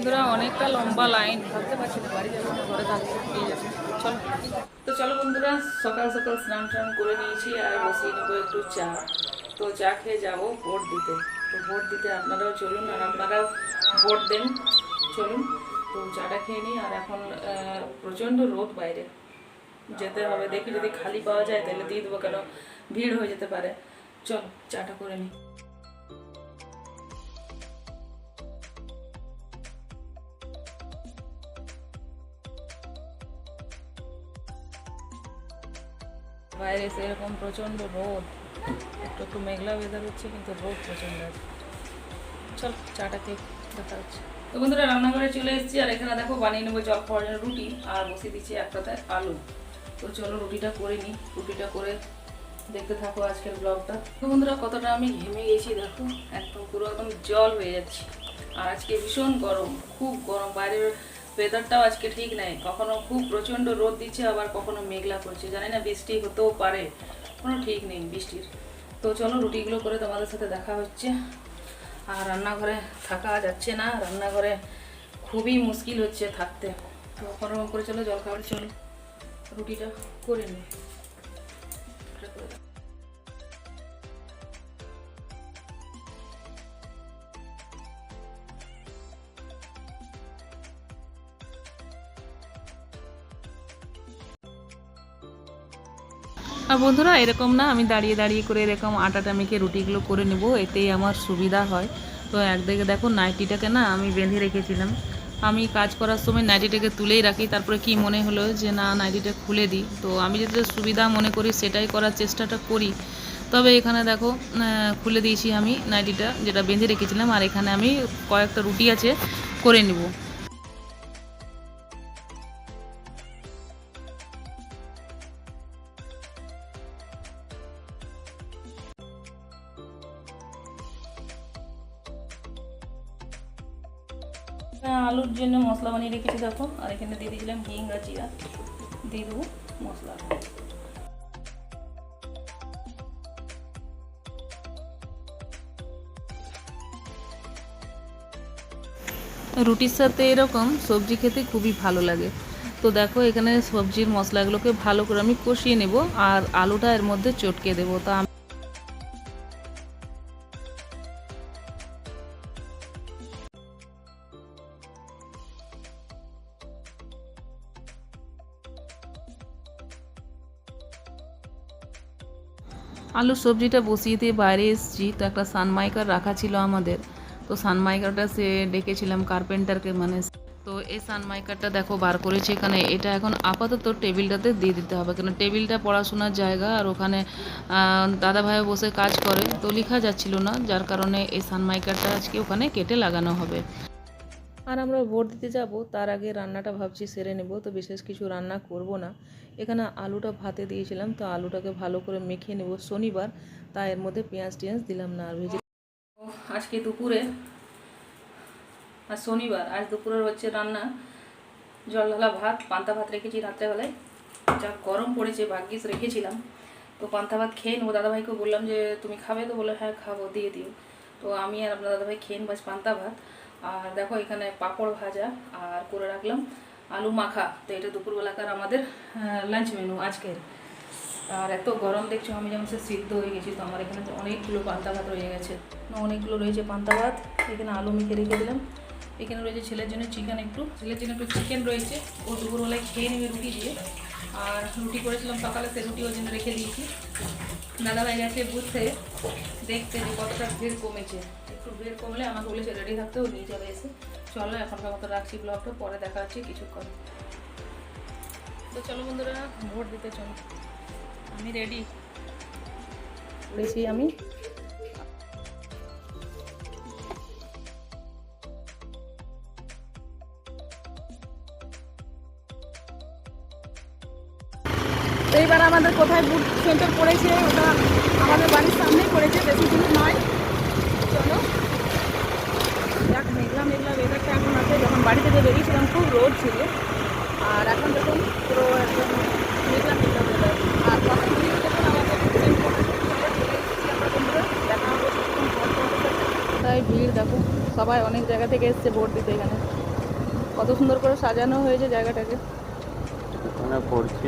বন্ধুরা, অনেকটা লম্বা লাইন। ভাবতে পারছি না, বাড়ি যাব ঘরে চলো। তো চলো বন্ধুরা, সকাল সকাল স্নান টান করে নিয়েছি আর বসিয়ে নেব একটু চা। তো চা খেয়ে যাব ভোট দিতে। তো ভোট দিতে আপনারাও চলুন আর আপনারাও ভোট দেন। চলুন। তো চাটা খেয়ে নিই আর এখন প্রচণ্ড রোদ বাইরে। যেতে হবে। দেখি যদি খালি পাওয়া যায়, তাহলে দিয়ে দেবো, কেন ভিড় হয়ে যেতে পারে। চল, চাটা করে নিই। বাইরে সেরকম প্রচণ্ড রোদ। একটু একটু মেঘলা ওয়েদার হচ্ছে, কিন্তু রোদ প্রচণ্ড। আছে চল, চাটা খেয়ে দেখা হচ্ছে। তো বন্ধুরা, রান্নাঘরে চলে এসেছি, আর এখানে দেখো বানিয়ে নেব জল খাওয়ার জন্য রুটি, আর বসিয়ে দিচ্ছি একটাতে আলু। তো চলো রুটিটা করে নিই, রুটিটা করে দেখতে থাকো আজকের ব্লগটা তো বন্ধুরা, কতটা আমি ঘেমে গেছি, দেখো, একদম পুরো একদম জল হয়ে যাচ্ছে। আর আজকে ভীষণ গরম, খুব গরম, বাইরের ওয়েদারটাও আজকে ঠিক নাই। কখনো খুব প্রচণ্ড রোদ দিচ্ছে, আবার কখনো মেঘলা করছে। জানি না বৃষ্টি হতেও পারে, কোনো ঠিক নেই বৃষ্টির। তো চলো রুটিগুলো করে তোমাদের সাথে দেখা হচ্ছে। আর রান্নাঘরে থাকা যাচ্ছে না, রান্নাঘরে খুবই মুশকিল হচ্ছে থাকতে। তো কোনো করে চলো জল খাবার চলো। রুটিটা করে নিই আর বন্ধুরা, এরকম না, আমি দাঁড়িয়ে দাঁড়িয়ে করে এরকম আটাটা মেখে রুটিগুলো করে নেব, এতেই আমার সুবিধা হয়। তো একদিকে দেখো, নাইটিটাকে না আমি বেঁধে রেখেছিলাম। আমি কাজ করার সময় নাইটিটাকে তুলেই রাখি, তারপরে কি মনে হলো যে না, নাইটিটা খুলে দিই। তো আমি যেটা সুবিধা মনে করি, সেটাই করার চেষ্টাটা করি। তবে এখানে দেখো খুলে দিয়েছি আমি নাইটিটা, যেটা বেঁধে রেখেছিলাম, আর এখানে আমি কয়েকটা রুটি আছে, করে নিব। আলুর জন্য মশলা বানিয়ে রেখেছি, দেখো। আর এখানে দিয়ে দিয়েছিলাম হিং আর জিরা। দিয়ে দেবো মশলা। রুটির সাথে এরকম সবজি খেতে খুবই ভালো লাগে। তো দেখো, এখানে সবজির মশলাগুলোকে ভালো করে আমি কষিয়ে নেব, আর আলুটা এর মধ্যে চটকে দেবো। তা আলুর সবজিটা বসিয়ে দিয়ে বাইরে এসেছি। তো একটা সানমাইকার রাখা ছিল আমাদের। তো সানমাইকারটা সে ডেকেছিলাম কার্পেন্টারকে মানে তো এই সানমাইকারটা দেখো বার করেছে এখানে। এটা এখন আপাতত টেবিলটাতে দিয়ে দিতে হবে। কেন, টেবিলটা পড়াশোনার জায়গা আর ওখানে দাদা ভাই বসে কাজ করে। তো লেখা যাচ্ছিল না, যার কারণে এই সানমাইকারটা আজকে ওখানে কেটে লাগানো হবে। আর আমরা ভোট দিতে যাব, তার আগে রান্নাটা ভাবছি সেরে নেব, তো বিশেষ কিছু রান্না করব না। এখানে আলুটা ভাতে দিয়েছিলাম, তো আলুটাকে ভালো করে মেখে নেব শনিবার তা এর মধ্যে পেঁয়াজ টিয়াজ দিলাম না আর ভেজে আজকে দুপুরে আর শনিবার, আজ দুপুরের হচ্ছে রান্না, জল ঢালা ভাত, পান্তা ভাত রেখেছি রাত্রেবেলায়, যা গরম পড়েছে, ভাগ্যিস রেখেছিলাম। তো পান্তা ভাত খেয়ে নেব, দাদাভাইকে বললাম যে, তুমি খাবে? তো বলে হ্যাঁ খাব, দিয়ে দিও। তো আমি আর আপনার দাদাভাই খেয়ে নেব পান্তা ভাত। আর দেখো এখানে পাঁপড় ভাজা আর করে রাখলাম আলু মাখা। তো এটা দুপুরবেলাকার আমাদের লাঞ্চ মেনু আজকের। আর এত গরম দেখছ, আমি যেমন সে সিদ্ধ হয়ে গেছি, তো আমার এখানে অনেকগুলো পান্তা ভাত রয়ে গেছে। অনেকগুলো রয়েছে পান্তা ভাত, এখানে আলু মেখে রেখে দিলাম। এখানে রয়েছে ছেলের জন্য চিকেন একটু, ছেলের জন্য একটু চিকেন রয়েছে। ও দুপুরবেলায় খেয়ে নেবে রুটি দিয়ে। আর রুটি করেছিলাম সকালে, সে রুটি ওর জন্য রেখে দিয়েছি। দাদা দাদাভাই গেছে বুঝতে দেখতে যে কতটা ভিড় কমেছে। একটু কমলে আমাকে রেডি থাকতে ও নিয়ে যাবে এসে। চলো, এখনকার মতো রাখছি ব্লগটা, পরে দেখা হচ্ছে কিছুক্ষণ। তো চলো বন্ধুরা, ভোট দিতে চলো। আমি রেডি করেছি আমি। তো এইবার আমাদের কোথায় বুট সেন্টার পড়েছে, ওটা আমাদের বাড়ির সামনেই পড়েছে, বেশি দূর নয় চলো দেখ মেঘলা মেঘলা ওয়েদারটা এখন আছে যখন বাড়ি থেকে বেরিয়েছিলাম, খুব রোদ ছিল। আর এখন একদম যখন পর সাথে। তাই ভিড় দেখো, সবাই অনেক জায়গা থেকে এসছে ভোট দিতে এখানে। কত সুন্দর করে সাজানো হয়েছে জায়গাটাকে। পড়ছি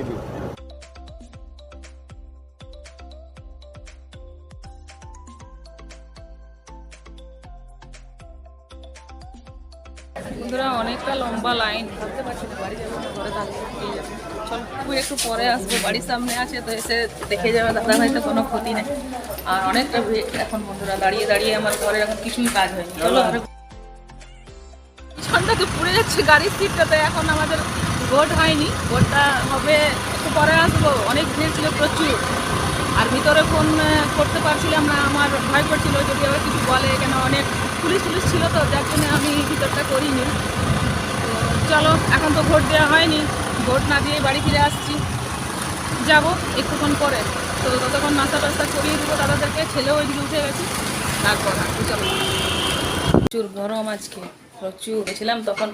বন্ধুরা অনেকটা লম্বা লাইন ভাবতে পারছি না বাড়ি যাব ঘরে চল তুই একটু পরে আসব। বাড়ির সামনে আছে তো এসে দেখে যাবে দাদা হয়তো কোনো ক্ষতি নেই। আর অনেকটা এখন বন্ধুরা দাঁড়িয়ে দাঁড়িয়ে আমার ঘরে এখন কিছুই কাজ হয়নি। চলো আরে পিছনটা তো পুড়ে যাচ্ছে গাড়ির সিটটাতে এখন আমাদের ভোট হয়নি। ভোটটা হবে একটু পরে আসব। অনেক ভিড় ছিল প্রচুর। আর ভিতরে ফোন করতে পারছিলাম না। আমার ভয় করছিল যদি আবার কিছু বলে কেন অনেক পুলিশ টুলিশ ছিল তো যার জন্য আমি ভিতরটা করিনি। চলো এখন তো ভোট দেওয়া হয়নি। ভোট না দিয়ে বাড়ি ফিরে আসছি। যাব একটুক্ষণ পরে। তো ততক্ষণ নাস্তা টাস্তা করিয়ে দেবো দাদাদেরকে। ছেলেও ওইদিকে উঠে গেছে। তারপর চলো। প্রচুর গরম আজকে প্রচুর। গেছিলাম তখন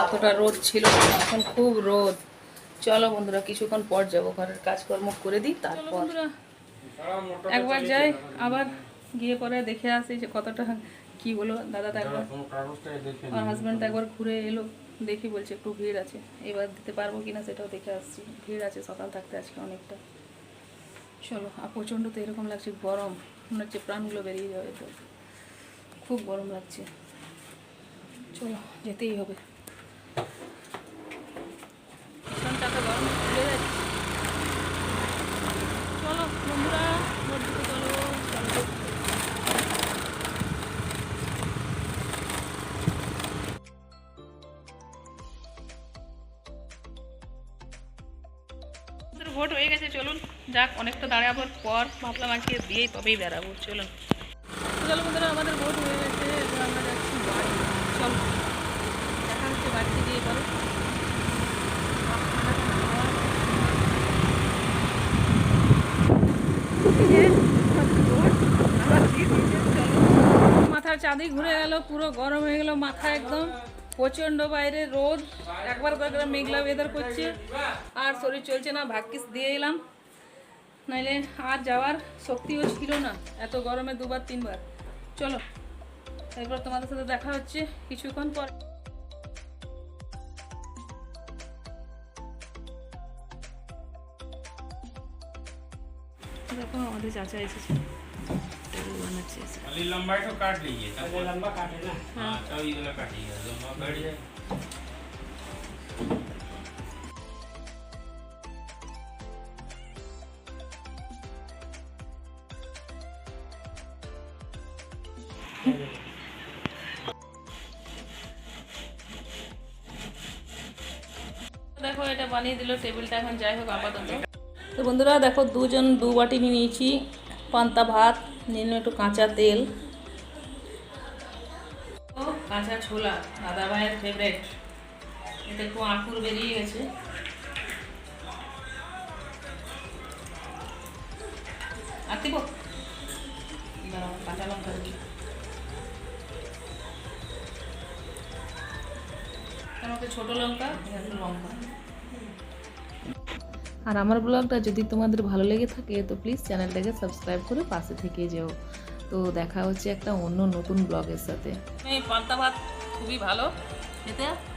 এতটা রোদ ছিল এখন খুব রোদ। চলো বন্ধুরা কিছুক্ষণ পর যাব। ঘরের কাজকর্ম করে দিই তারপর বন্ধুরা একবার যাই, আবার গিয়ে পরে দেখে আসি যে কতটা কি বলো দাদা তো একবার, আমার হাজব্যান্ড একবার ঘুরে এলো, দেখি বলছে একটু ভিড় আছে। এবার দিতে পারব কিনা সেটাও দেখে আসছি। ভিড় আছে, সকাল থাকতে আজকে অনেকটা। চলো আর প্রচণ্ড তো এরকম লাগছে, গরম। মনে হচ্ছে প্রাণগুলো বেরিয়ে যাবে তো। খুব গরম লাগছে। চলো, যেতেই হবে। যাক, অনেকটা দাঁড়াবার পর ভাবলাম আজকে দিয়েই তবেই বেরাবো চলুন। চলো বন্ধুরা, আমাদের ভোট হয়ে গেছে আমরা যাচ্ছি বাড়ি। চলো, দেখা হচ্ছে বাড়িতে করো মাথার চাঁদি ঘুরে গেল পুরো গরম হয়ে গেল মাথা একদম। প্রচণ্ড বাইরে রোদ, একবার একবার মেঘলা ওয়েদার করছে। আর শরীর চলছে না, ভাগ্যিস দিয়ে এলাম। নাইলে আর যাওয়ার শক্তিও ছিল না এত গরমে দুবার তিনবার চলো এরপর তোমাদের সাথে দেখা হচ্ছে কিছুক্ষণ পর দেখো আমাদের চাচা এসেছে टेबल বানাচ্ছে এসে। खाली लंबाई तो काट लीजिए तब लंबा काटे ना हाँ तब ये वाला काटिएगा लंबा बैठ जाए দেখো এটা বানিয়ে দিল টেবিলটা এখন যাই হোক আপাতত। তো বন্ধুরা দেখো দুজন দু বাটি নিয়ে নিয়েছি পান্তা ভাত নিয়ে নিলাম একটু কাঁচা তেল। কাঁচা ছোলা দাদা ভাইয়ের ফেভারেট এটা একটু আঁকুর বেরিয়ে গেছে। আর দিব কাঁচা লঙ্কা দিই আমাকে ছোট লঙ্কা লঙ্কা আর আমার ব্লগটা যদি তোমাদের ভালো লেগে থাকে, তো প্লিজ চ্যানেলটাকে সাবস্ক্রাইব করে পাশে থেকে যাও। তো দেখা হচ্ছে একটা অন্য নতুন ব্লগের সাথে। পান্তা ভাত খুবই ভালো। খেতে?